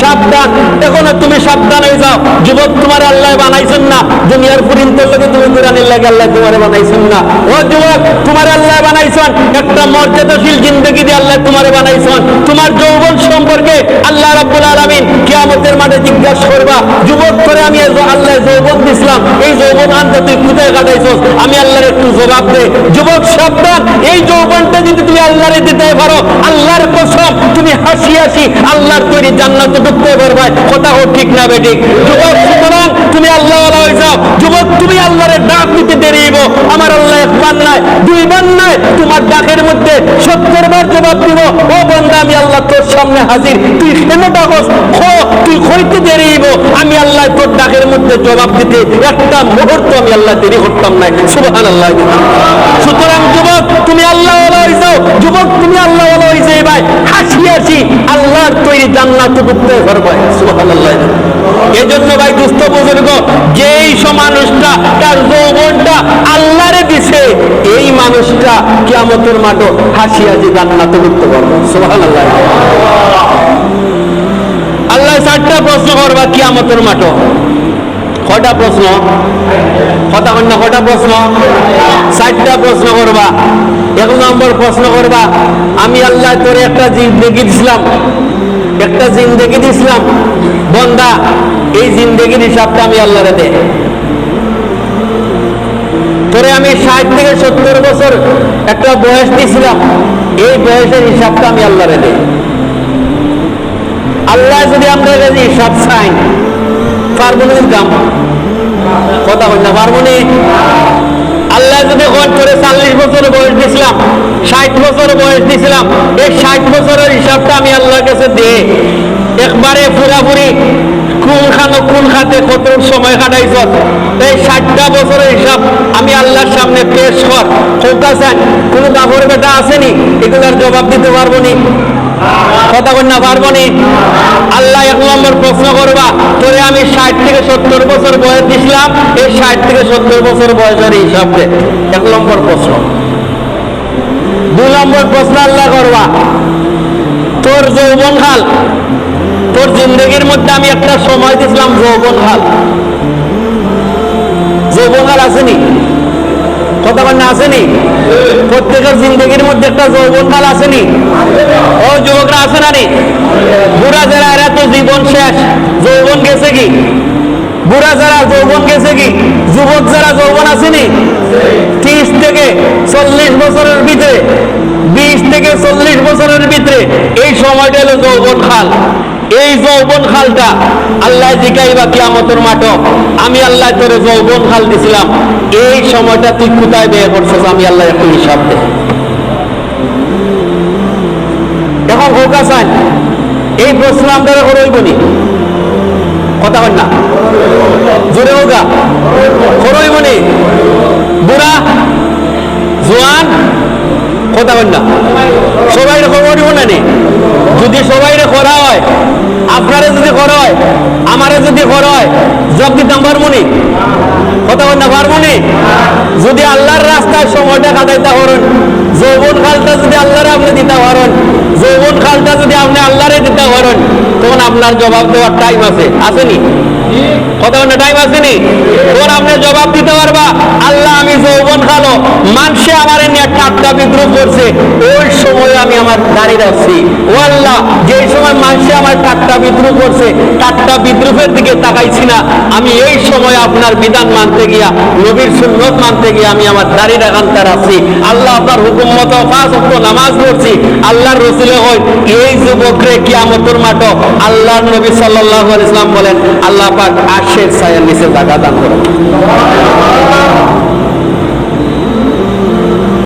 সাবধান। এখনও তুমি সাবধান হয়ে যাও। যুবক তোমার আল্লাহ বানাইছেন না। দুনিয়ার পুরিন্তর লোকে তুমি কোরআনের লাগে আল্লাহ তোমার বানাইছেন না। ও যুবক, তোমার আল্লাহ বানাইছেন। একটা মর্যাদাশীল জিন্দগি দিয়ে আল্লাহ তোমার বানাইছেন। তোমার যৌবন সম্পর্কে আল্লাহ রাব্বুল আলামিন কিয়ামতের মাঠে জিজ্ঞাসা করবা, যুবক করে আমি আল্লাহ যৌবন দিছিলাম। এই যৌবন আনতে তুই কোথায় কাটাইছস? আমি আল্লাহর একটু জবাব দে। যুবক, সাবধান। এই যৌবনটা যদি তুমি আল্লাহরে দিতে পারো, আল্লাহর কসম, তুমি হাসি হাসি আল্লাহর তৈরি জান্নাতে ঢুকতে পারবে। কথা হোক ঠিক না বেঠিক। যুবক, সুতরাং তুমি আল্লাহ হয়ে যাও। যুবক, তুমি আল্লাহরে ডাক দিতে দেরিব আমার আল্লাহ একবার নয় দুইবার নয় তোমার ডাকের মধ্যে সত্তর বার জবাব দিব। ও বন্ধা আমি আল্লাহ তোর সামনে হাজির। তুই কেন ডাকস তুই খইতে দেরিব আমি আল্লাহ তোর ডাকের মধ্যে জবাব দিতে, একটা মুহূর্ত আমি আল্লাহ দেরি করতাম না সুবহান আল্লাহ সুতরাং যুবক তুমি আল্লাহ যাও যুবক, তুমি আল্লাহ যাই ভাই। হাসি হাসি। আল্লাহর তৈরি জান্নাত ঢুকতে পারবে। সুবহান আল্লাহ এই জন্য ভাই দুস্থ বুজুর্গ, যেই মানুষটা, তার যৌবনটা আল্লাহরে দিছে, এই মানুষটা কিয়ামতের মাঠে হাসি হাসি জান্নাত করতে পারবে। সুবহান আল্লাহ আল্লাহ চারটা প্রশ্ন করবা কিয়ামতের মাঠে। কটা প্রশ্ন? কথা কন্যা কটা প্রশ্ন? চারটা প্রশ্ন করবা। এক নম্বর প্রশ্ন করবা, আমি আল্লাহ তোরে একটা জিন্দগি দিছিলাম। একটা জিন্দগি দিছিলাম। বন্দা, এই জিন্দগির হিসাবটা আমি আল্লাহরে দে। তোরে আমি ষাট থেকে সত্তর বছর একটা বয়স দিছিলাম। এই বয়সের হিসাবটা আমি আল্লাহরে দে। আল্লাহ যদি আমরা কাছে হিসাব চাই পারব না কথা বল না, পারব আল্লাহ যদি কোন করে চল্লিশ বছর বয়স দিছিলাম, ষাট বছর বয়স দিছিলাম, এই ষাট বছরের হিসাবটা আমি আল্লাহর কাছে দিয়ে একবারে পুরাপুরি কোন খানো কোন খাতে কত সময় কাটাইছ? এই ষাটটা বছরের হিসাব আমি আল্লাহর সামনে পেশ কর। কোথাছেন কোন কাপড় বেটা আসেনি? এগুলার জবাব দিতে পারব নি? কথা বল না পারব নি? আল্লাহ এক নম্বর প্রশ্ন করবা, তোরে আমি ষাট থেকে সত্তর বছর বয়স দিছিলাম, এই ষাট থেকে সত্তর বছর বয়সের হিসাব এক নম্বর প্রশ্ন। দুই নম্বর প্রশ্ন আল্লাহ করবা, তোর যৌবন হাল তোর জিন্দগির মধ্যে আমি একটা সময় দিছিলাম যৌবন হাল আসেনি? কথা না আসেনি? প্রত্যেকের জিন্দগির মধ্যে একটা যৌবন কাল আসেনি। ও যুবকরা আছে না নি বুড়া যারা, এরা তো জীবন শেষ। যৌবন গেছে কি? বুড়া যারা, যৌবন গেছে কি? যুবক যারা, যৌবন আসেনি? ত্রিশ থেকে চল্লিশ বছরের ভিতরে, বিশ থেকে চল্লিশ বছরের ভিতরে এই সময়টা হলো যৌবন খাল এই যৌবন খালটা আল্লাহ জিকাইবা কিয়ামতের মাঠ। আমি আল্লাহ তোরে যৌবন খাল দিছিলাম। এই সময়টা তুই কোথায় ব্যয় করছিস আমি আল্লাহ একটু হিসাব দে। এখন হোক আসান এই প্রশ্ন আমরা করইবনি কথা বল না। জোরে হোকা। হোগা করইবনি বুড়া? জোয়ান? কথা বল না। সবাই খবর দিব না নি? যদি সবাই করা হয় আপনারে হয়? আমারে যদি হয় জব দিতাম পারবনি কথা বল না পারবনি যদি আল্লাহর রাস্তায় সময়টা কাটাইতে পারেন, যৌবন খালটা যদি আল্লাহরে আপনি দিতে পারেন, যৌবন খালটা যদি আপনি আল্লাহরে দিতে পারেন, তখন আপনার জবাব দেওয়ার টাইম আছে। আসেনি? কথা বল টাইম আসেনি? তখন আপনি জবাব দিতে পারবা, আল্লাহ আমি যৌবন খালো মানুষে আমার নিয়ে টাটকা বিদ্রুপ করছে, ওই সময় আমি আমার দাঁড়িয়ে রাখছি ও আল্লাহ যে সময় আমার টাটকা বিদ্রুপ করছে টাটকা বিদ্রুপের দিকে তাকাইছি না। আমি এই সময় আপনার বিধান মানতে গিয়া, নবীর সুন্নত মানতে গিয়ে আমি আমার দাঁড়িয়ে রাখানটা রাখছি আল্লাহ আপনার হুকুম মতো পাঁচ নামাজ পড়ছি। আল্লাহর রসুলে হয়, এই যুবকরে কিয়ামতর মাঠ আল্লাহর নবী সাল্লাহ ইসলাম বলেন, আল্লাহ পাক আশের ছায়ার নিচে জায়গা দান করেন।